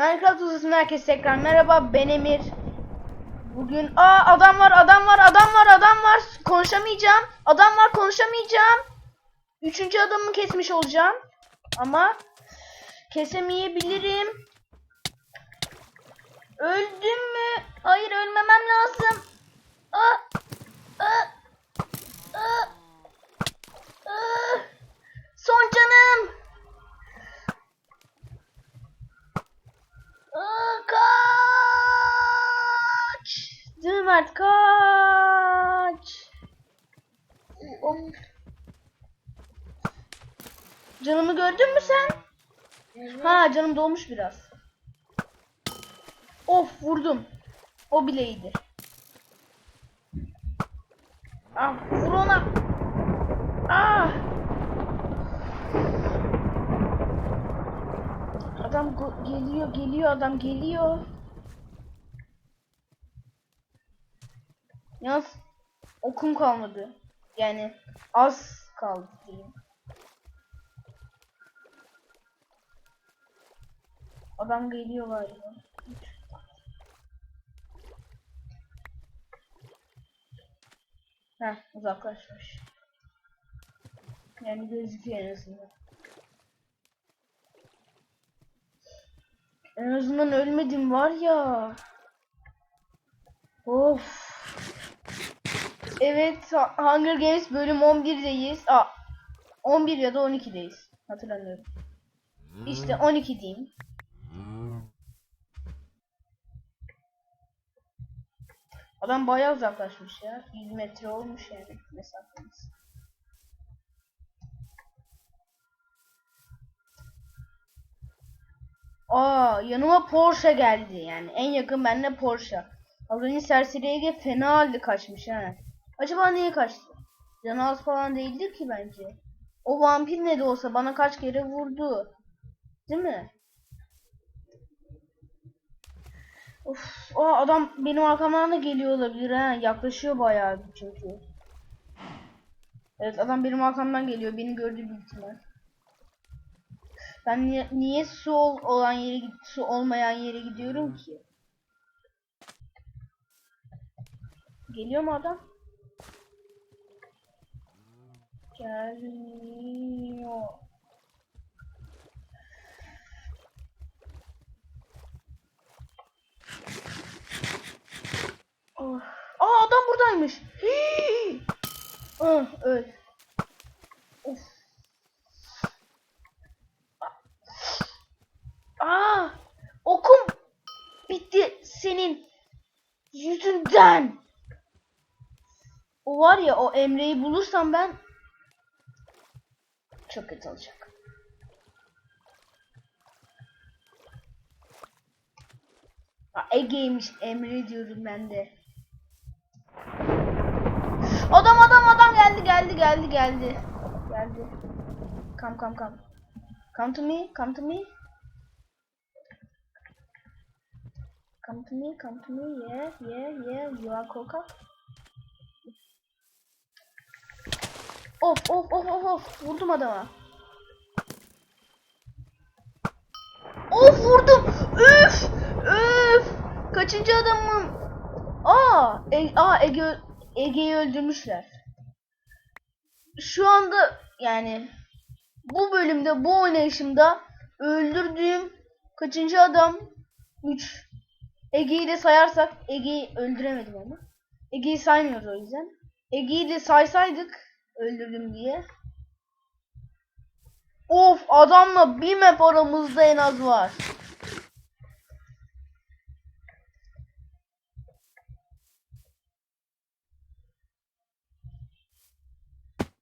Minecraft uzasına herkese tekrar merhaba ben Emir. Bugün aa adam var adam var adam var adam var konuşamayacağım. Adam var konuşamayacağım. Üçüncü adamı kesmiş olacağım. Ama kesemeyebilirim. Öldüm mü? Hayır ölmemem lazım. Aa, aa, aa, aa. Son canım. Aa, kaç. Değil mi Mert kaç. Hop. Canımı gördün mü sen? Ha canım dolmuş biraz. Of vurdum. O bile iyidir. Ah vur ona. Ah. Adam geliyor geliyor adam geliyor. Yalnız okum kalmadı. Yani az kaldı diyeyim. Adam geliyor galiba. Heh uzaklaşmış. Yani gözüküyor en azından. En azından ölmedim var ya. Of. Evet Hunger Games bölüm 11'deyiz. Aa, 11 ya da 12'deyiz. Hatırlamıyorum. İşte 12 diyeyim. Adam bayağı uzaklaşmış ya. 100 metre olmuş yani mesafemiz. Aa yanıma Porsche geldi yani. En yakın benimle Porsche. Az önce Serseri Ege fena halde kaçmış ha. Acaba niye kaçtı? Canı falan değildir ki bence. O vampir ne de olsa bana kaç kere vurdu. Değil mi? Of, o adam benim arkamdan da geliyor olabilir ha. Yaklaşıyor bayağı çünkü. Evet adam benim arkamdan geliyor. Beni gördü büyük ihtimal. Ben niye, niye su ol- olan yere su olmayan yere gidiyorum ki? Geliyor mu adam? Gelmiyor. Oh. Aa adam buradaymış. Ah, öl. Of. Aa, okum bitti senin yüzünden. O var ya o Emre'yi bulursam ben çok kötü olacak. Ege'ymiş Emre diyorum ben de. Adam adam adam geldi geldi geldi geldi. Geldi. Come come come. Come to me, come to me. Come to me, come to me. Yeah, yeah, yeah. You are Coca. Of of of of of. Vurdum adama. Of vurdum. Üf! Üf! Kaçıncı adamım? Aa, e, aa Ege Ege'yi öldürmüşler. Şu anda yani bu bölümde bu oynayışımda öldürdüğüm kaçıncı adam 3 Ege'yi de sayarsak Ege'yi öldüremedim ama. Ege'yi saymıyoruz o yüzden. Ege'yi de saysaydık öldürdüm diye. Of adamla bir map aramızda en az var.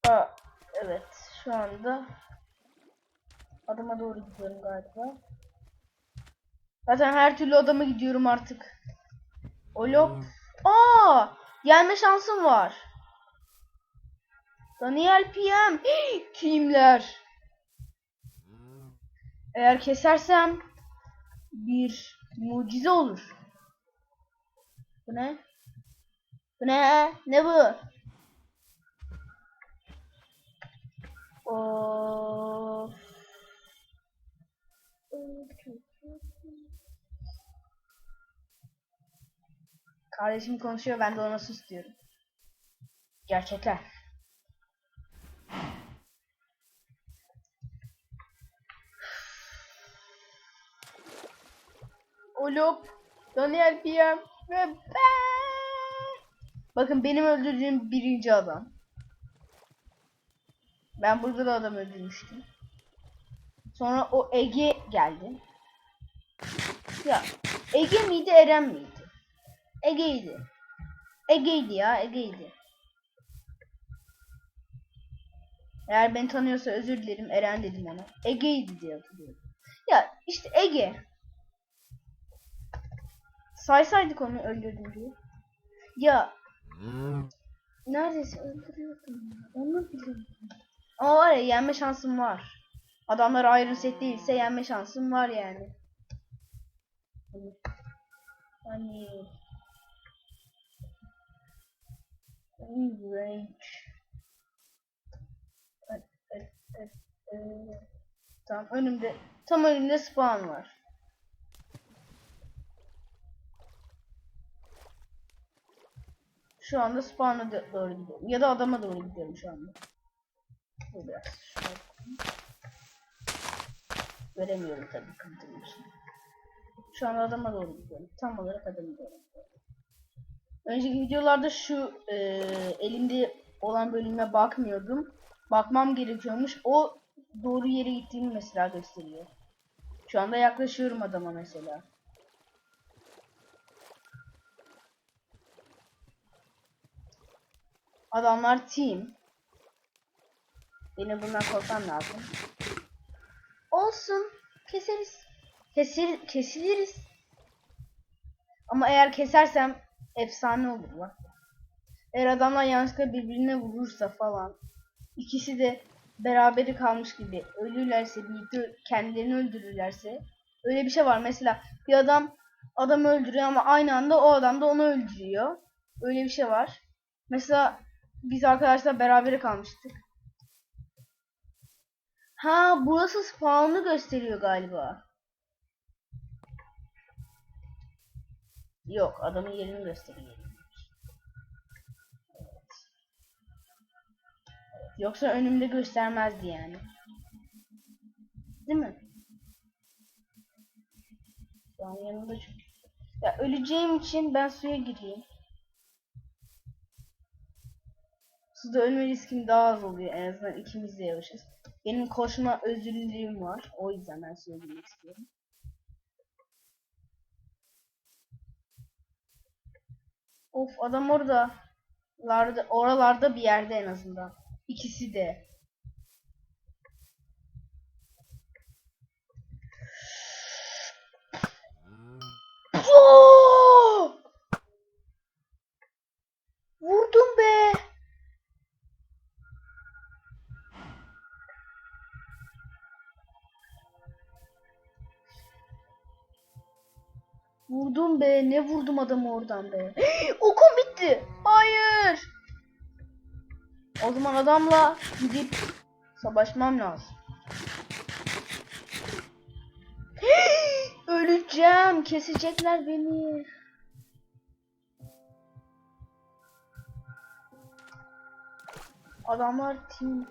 Aa, evet şu anda adama doğru gidiyorum galiba. Zaten her türlü adama gidiyorum artık. Olo. Aa, gelme şansım var. Daniel PM. Hii, Kimler? Eğer kesersem bir mucize olur. Bu ne? Bu ne? Ne bu? Of. Kardeşim konuşuyor ben de ona sus diyorum. Gerçekler. Olup Daniel PM ve ben. Bakın benim öldürdüğüm birinci adam. Ben burada da adam öldürmüştüm. Sonra o Ege geldi. Ya Ege miydi Eren miydi? Ege'ydi. Ege'ydi ya Ege'ydi. Eğer beni tanıyorsa özür dilerim Eren dedim ona. Ege'ydi diye hatırlıyorum. Ya işte Ege. Saysaydık onu öldürdüm diye. Ya neredeyse öldürüyordum ya. Onu biliyorum. Ama var ya yenme şansım var. Adamlar Iron Set değilse yenme şansım var yani. Hani Range. Evet, evet, evet, evet. Tam önümde tam önümde spawn var. Şu anda spawn'a do- doğru gidiyorum. Ya da adama doğru gidiyorum şu anda. Dur biraz. Göremiyorum tabii kırdığım için. Şu anda adama doğru gidiyorum. Tam olarak adama doğru gidiyorum. Önceki videolarda şu e, elimde olan bölüme bakmıyordum. Bakmam gerekiyormuş. O doğru yere gittiğimi mesela gösteriyor. Şu anda yaklaşıyorum adama mesela. Adamlar team. Benim bundan korkmam lazım. Olsun. Keseriz. Kesir, kesiliriz. Ama eğer kesersem efsane olur lan. Eğer adamlar yanlışlıkla birbirine vurursa falan. ikisi de beraberi kalmış gibi ölürlerse birlikte kendilerini öldürürlerse öyle bir şey var mesela bir adam adamı öldürüyor ama aynı anda o adam da onu öldürüyor öyle bir şey var mesela biz arkadaşlar berabere kalmıştık ha burası spawn'ı gösteriyor galiba yok adamın yerini gösteriyor Yoksa önümde göstermezdi yani. Değil mi? An yanımda çünkü. Ya öleceğim için ben suya gireyim. Suda ölme riskim daha az oluyor en azından ikimiz de yavaşız. Benim koşma özürlülüğüm var. O yüzden ben suya girmek istiyorum. Of adam orada. Larda, oralarda bir yerde en azından. İkisi de. Vurdum be. Vurdum be. Ne vurdum adamı oradan be. Okum bitti. Hayır. O zaman adamla gidip savaşmam lazım. Öleceğim. Kesecekler beni. Adamlar team.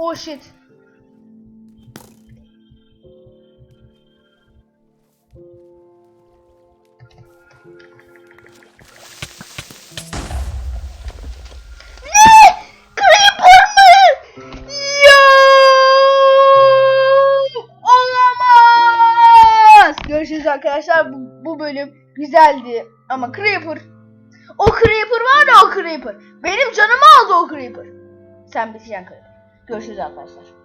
Oh shit. Görüşürüz arkadaşlar. Bu, bu bölüm güzeldi. Ama Creeper. O Creeper var ya o Creeper. Benim canımı aldı o Creeper. Sen biteceksin Creeper. Görüşürüz arkadaşlar.